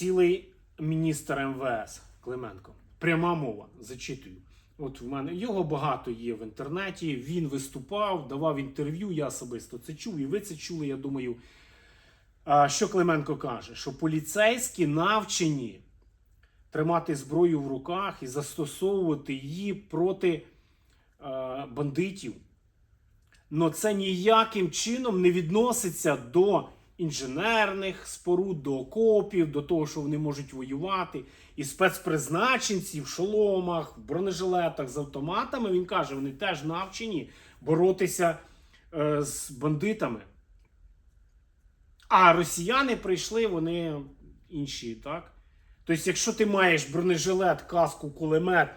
цілий міністр МВС Клименко. Пряма мова, зачитую. От в мене його багато є в інтернеті. Він виступав, давав інтерв'ю. Я особисто це чув, і ви це чули. Я думаю, що Клименко каже? Що поліцейські навчені тримати зброю в руках і застосовувати її проти бандитів. Но це ніяким чином не відноситься до інженерних споруд, до окопів, до того, що вони можуть воювати. І спецпризначенці в шоломах, в бронежилетах з автоматами. Він каже, вони теж навчені боротися е, з бандитами. А росіяни прийшли, вони інші, так? Тобто, якщо ти маєш бронежилет, каску, кулемет,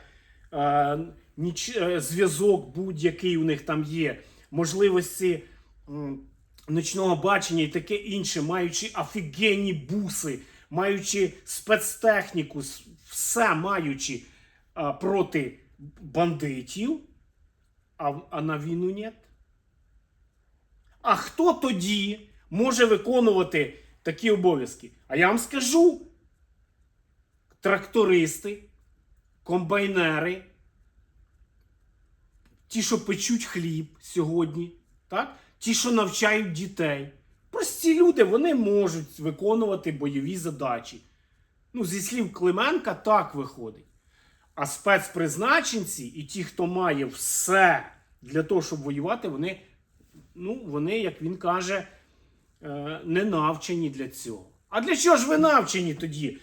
е, ніч, е, зв'язок будь-який у них там є, можливості м, ночного бачення і таке інше, маючи офігенні буси, маючи спецтехніку, все маючи е, проти бандитів, а, а на війну ні. А хто тоді може виконувати такі обов'язки? А я вам скажу: трактористи, комбайнери, ті, що печуть хліб сьогодні, так? Ті, що навчають дітей. Прості люди вони можуть виконувати бойові задачі. Ну, зі слів Клименка, так виходить. А спецпризначенці і ті, хто має все для того, щоб воювати, вони, ну, вони, як він каже, е, не навчені для цього. А для чого ж ви навчені тоді?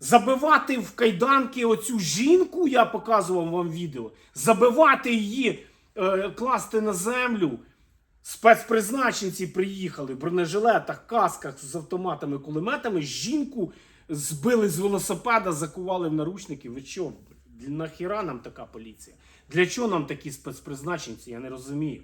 Забивати в кайданки оцю жінку, я показував вам відео, забивати її, е, класти на землю. Спецпризначенці приїхали в бронежилетах, касках з автоматами, кулеметами. Жінку збили з велосипеда, закували в наручники. Ви що? Нахіра нам така поліція? Для чого нам такі спецпризначенці? Я не розумію.